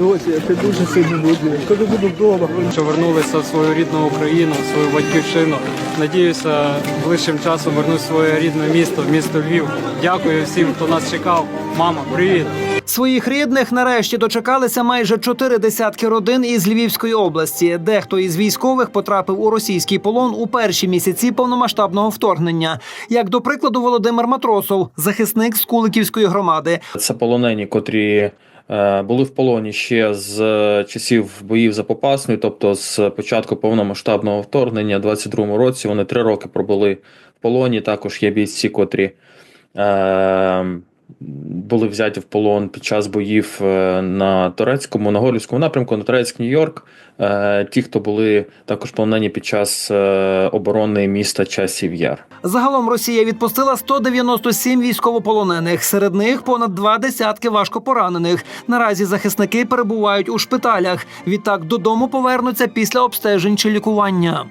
досі, я тебе дуже сильно люблю. Коли буду вдома. що вернулися в свою рідну Україну, в свою батьківщину. Надіюся, ближчим часом вернусь в своє рідне місто, в місто Львів. Дякую всім, хто нас чекав. Мама, привіт! Своїх рідних нарешті дочекалися майже чотири десятки родин із Львівської області. Дехто із військових потрапив у російський полон у перші місяці повномасштабного вторгнення. Як до прикладу, Володимир Матросов, захисник з Куликівської громади. Це полонені, котрі е, були в полоні ще з е, часів боїв за Попасною, тобто з початку повномасштабного вторгнення, у 22-му році. Вони три роки пробули в полоні. Також є бійці, котрі е, були взяті в полон під час боїв е, на турецькому, на Горлівському напрямку, на Турецьк, Нью-Йорк. Е, ті, хто були також полонені під час е, оборони міста Часів Яр. Загалом Росія відпустила 197 військовополонених. Серед них понад два десятки важкопоранених. Наразі захисники перебувають у шпиталях. Відтак додому повернуться після обстежень чи лікування.